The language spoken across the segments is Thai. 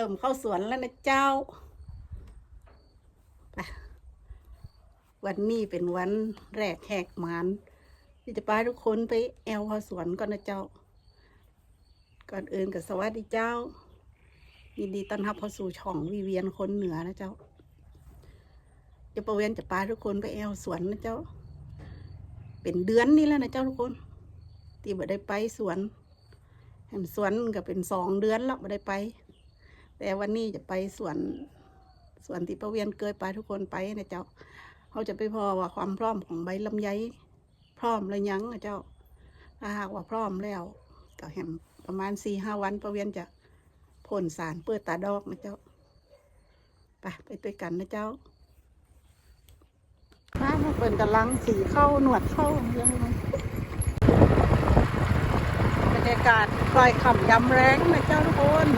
เริ่มเข้าสวนแล้วนะเจ้าไปวันนี้เป็นวันแรกแหกหมานที่จะพาทุกคนไปแอลเข้าสวนก่อนนะเจ้า ก่อนอื่นกับสวัสดีเจ้า ยินดีต้อนรับเข้าสู่ช่องวิเวียนคนเหนือนะเจ้าจะประเวนจะพาทุกคนไปแอลสวนนะเจ้า เป็นเดือนนี่แล้วนะเจ้าทุกคนที่บ่ได้ไปสวนแหมสวนก็เป็นสองเดือนแล้วบ่ได้ไป แต่วันนี้จะไปสวนสวนที่ประเวียนเกยไปทุกคนไปนะเจ้าเขาจะไปพอว่าความพร้อมของใบลำไยพร้อมแล้วยังนะเจ้า ถ้าหากว่าพร้อมแล้วก็แหมประมาณสี่ห้าวันประเวียนจะพ่นสารเปิดตาดอกนะเจ้าไปไปด้วยกันนะเจ้ามาเปิดกำลังสีเข้าหนวดเข้าเรื่องนี้บรรยากาศคลายขำยำแรงนะเจ้าทุกคน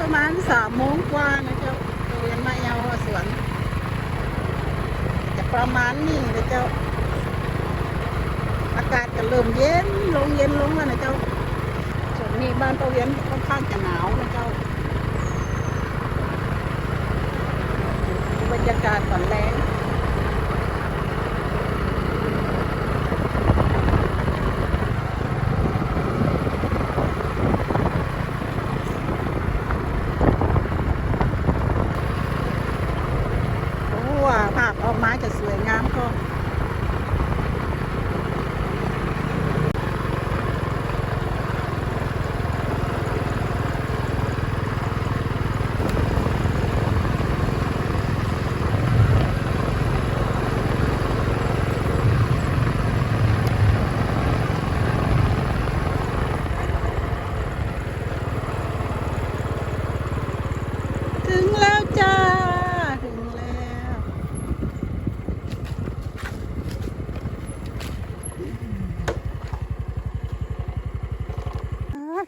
ประมาณสามโมงกว่านะเจ้าเรียนมาเยาวสวนจะประมาณนี้นะเจ้า อากาศจะเริ่มเย็นลงเย็นลงแล้วนะเจ้าส่วนนี้บ้านประเวียนค่อนข้างจะหนาวนะเจ้าบรรยากาศตอนแรงโอ้ว่าภาพออกมาจะสวยงามก็ ถึงแล้วจ้า ถึงแล้ว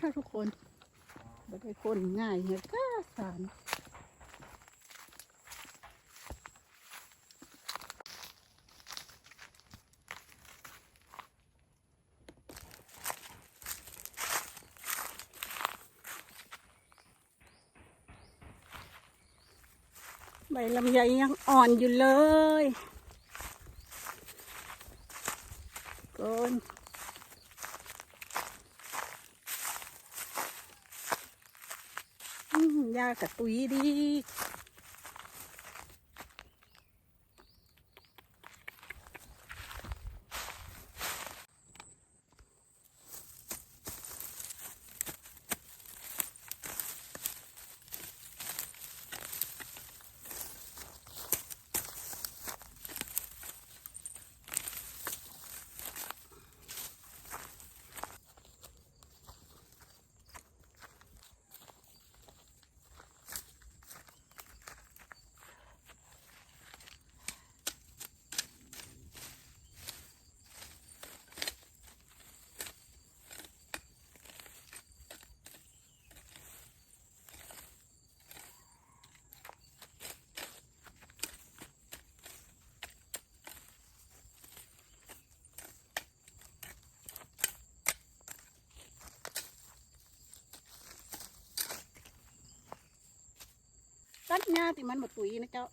อ่าถ้าทุกคนไม่ได้คนง่ายเนี่ยก็สารใบลำไยยังอ่อนอยู่เลยกนอืมยากับตุยดี ดหญ้าที่มันบดตุยนะเจ้า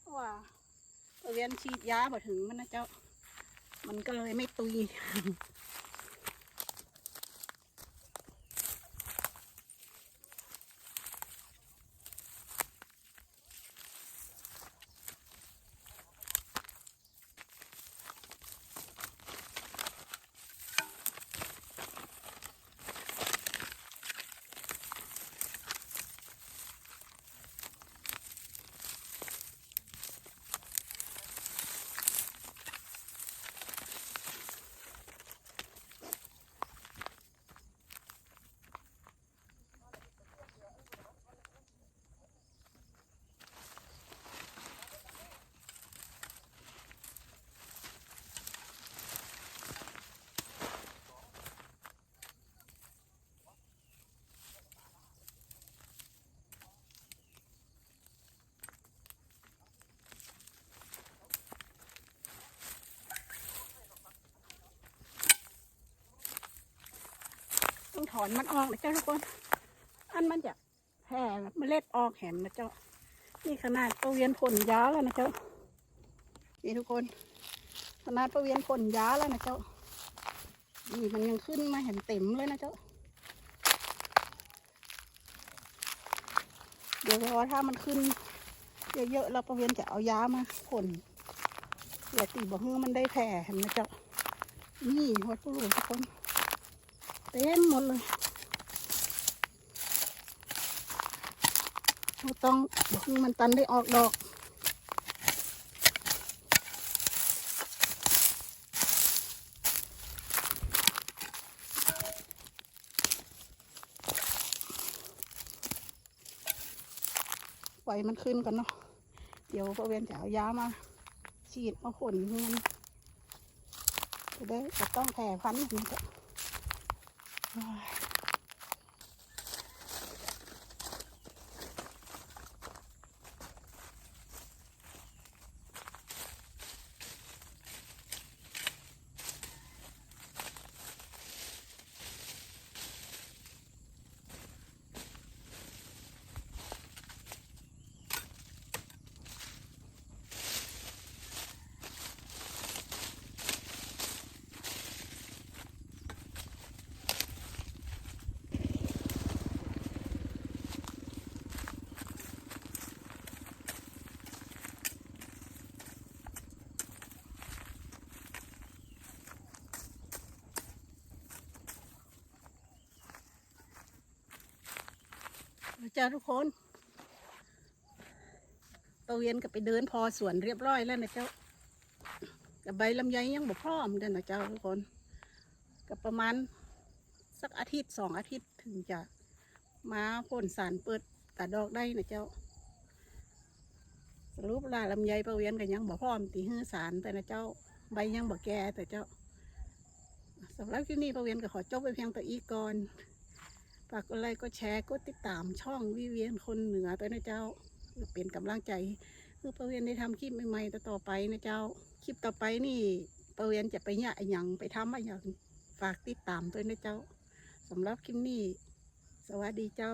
เพราะว่าเวียนฉีดยาบ่ถึงมันนะเจ้า มันก็เลยไม่ตุย ต้องถอนมันออกนะเจ้าทุกคน อันมันจะแผ่เมล็ดออกแหมนะเจ้า นี่ขนาดประเวียนผลยาแล้วนะเจ้า นี่ทุกคน ขนาดประเวียนผลยาแล้วนะเจ้า นี่มันยังขึ้นมาเห็นเต็มเลยนะเจ้า เดี๋ยวรอถ้ามันขึ้นเยอะๆแล้วประเวียนจะเอายามาผลเดี๋ยวตีบอกให้มันได้แผ่เห็นไหมเจ้า นี่วัดผู้หลวงทุกคน เต็มหมดเลยเราต้องบอกมันตันได้ออกดอกปล่อยมันขึ้นก่อนเนาะ เดี๋ยวพ่อเวียนจะเอายามา ฉีดมาผลให้มันจะได้จะต้องแผ่พันธุ์ มั จ้าทุกคนตะเวียนก็ไปเดินพอสวนเรียบร้อยแล้วนะเจ้ากับใบลำไยยังบ่พร้อมเด้อนะเจ้าทุกคนกับประมาณสักอาทิตย์สองอาทิตย์ถึงจะมาพ่นสารเปิดตัดดอกได้นะเจ้าสรุปลาลำไยประเวียนกันยังบ่พร้อมตีหื้อสารแต่นะเจ้าใบยังบ่แก่แต่เจ้าสำหรับที่นี่ประเวียนก็ขอจบไปเพียงแต่อีกก่อน ฝากกดไลค์กดแชร์กดติดตามช่องวิเวียนคนเหนือตัวนะเจ้าเป็นกำลังใจเพื่อประเวียนได้ทำคลิปใหม่ๆต่อไปนะเจ้า คลิปต่อไปนี่ประเวียนจะไปเนี่ยอะหยังไปทำอะหยังฝากติดตามด้วยนะเจ้าสำหรับคลิปนี้ สวัสดีเจ้า